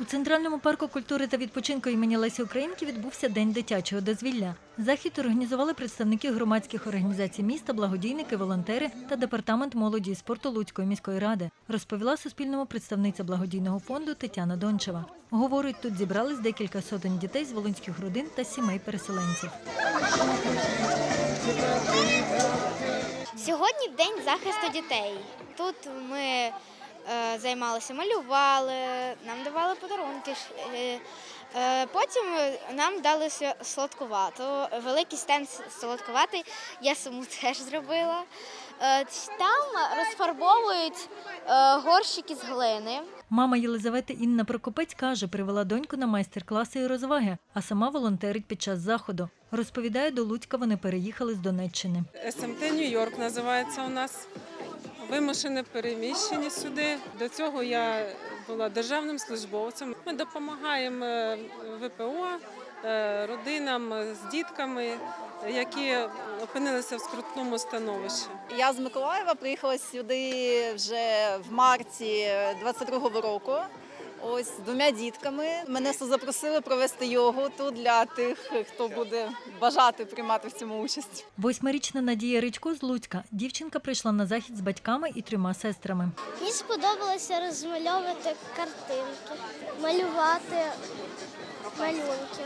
У центральному парку культури та відпочинку імені Лесі Українки відбувся день дитячого дозвілля. Захід організували представники громадських організацій міста, благодійники, волонтери та департамент молоді і спорту Луцької міської ради, розповіла Суспільному представниця благодійного фонду Тетяна Дончева. Говорить, тут зібрались декілька сотень дітей з волинських родин та сімей переселенців. Сьогодні день захисту дітей. Тут ми займалися, малювали, нам давали подарунки. е, е, Потім нам дали сладкувату. Великий стенд сладкуватий я саму теж зробила. Е, Там розфарбовують е, горщики з глини. Мама Єлизавети Інна Прокопець каже, привела доньку на майстер-класи і розваги, а сама волонтерить під час заходу. Розповідає, до Луцька вони переїхали з Донеччини. СМТ Нью-Йорк називається у нас. Вимушене переміщення сюди. До цього я була державним службовцем. Ми допомагаємо е, ВПО е, родинам з дітками, які опинилися в скрутному становищі. Я з Миколаєва приїхала сюди вже в марті 22-го року. Ось з двома дітками. Мене запросили провести йогу тут для тих, хто буде бажати приймати в цьому участь. Восьмирічна Надія Ричко з Луцька. Дівчинка прийшла на захід з батьками і трьома сестрами. Мені сподобалося розмальовувати картинки, малювати малюнки,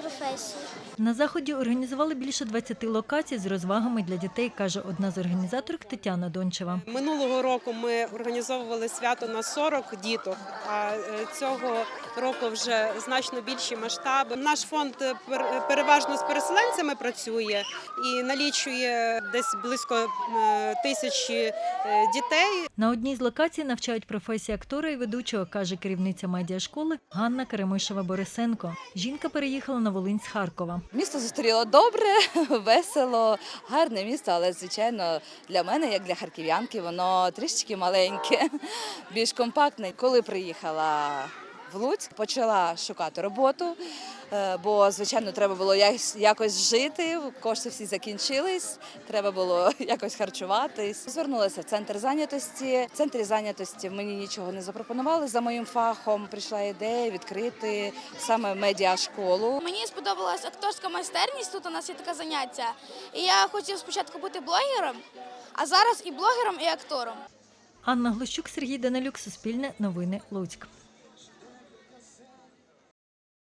професії. На заході організували більше 20 локацій з розвагами для дітей, каже одна з організаторок Тетяна Дончева. Минулого року ми організовували свято на 40 діток, а е, цього року вже значно більші масштаби. Наш фонд е, пер- переважно з переселенцями працює і налічує десь близько е, тисячі е, дітей. На одній з локацій навчають професії актора і ведучого, каже керівниця медіашколи Ганна Каремишева Борисенко. Жінка переїхала на Волинь з Харкова. Місто зустріло добре, весело, гарне місто, але звичайно для мене, як для харків'янки, воно трішечки маленьке, більш компактне. Коли приїхала в Луцьк, почала шукати роботу, е, бо звичайно треба було якось- якось жити. Кошти всі закінчились, треба було якось харчуватись. Звернулася в центр зайнятості. В центрі зайнятості мені нічого не запропонували. За моїм фахом прийшла ідея відкрити саме медіашколу. Мені сподобалась акторська майстерність. Тут у нас є таке заняття. І я хотів спочатку бути блогером, а зараз і блогером, і актором. Анна Глущук, Сергій Данилюк, Суспільне, Новини Луцьк.